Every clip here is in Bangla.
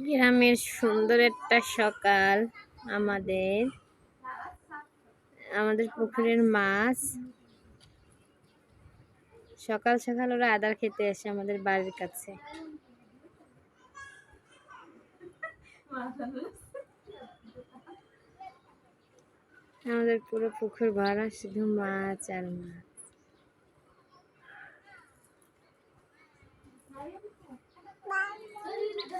গ্রামের সুন্দর একটা সকাল, আমাদের। আমাদের পুকুরের মাছ। সকাল সকাল ওরা আদার খেতে আসে আমাদের বাড়ির কাছে। আমাদের পুরো পুকুর ভরা, শুধু মাছ আর মাছ।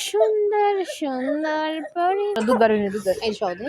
সুন্দর সুন্দর পরি দুধ দুধ এই সহ দে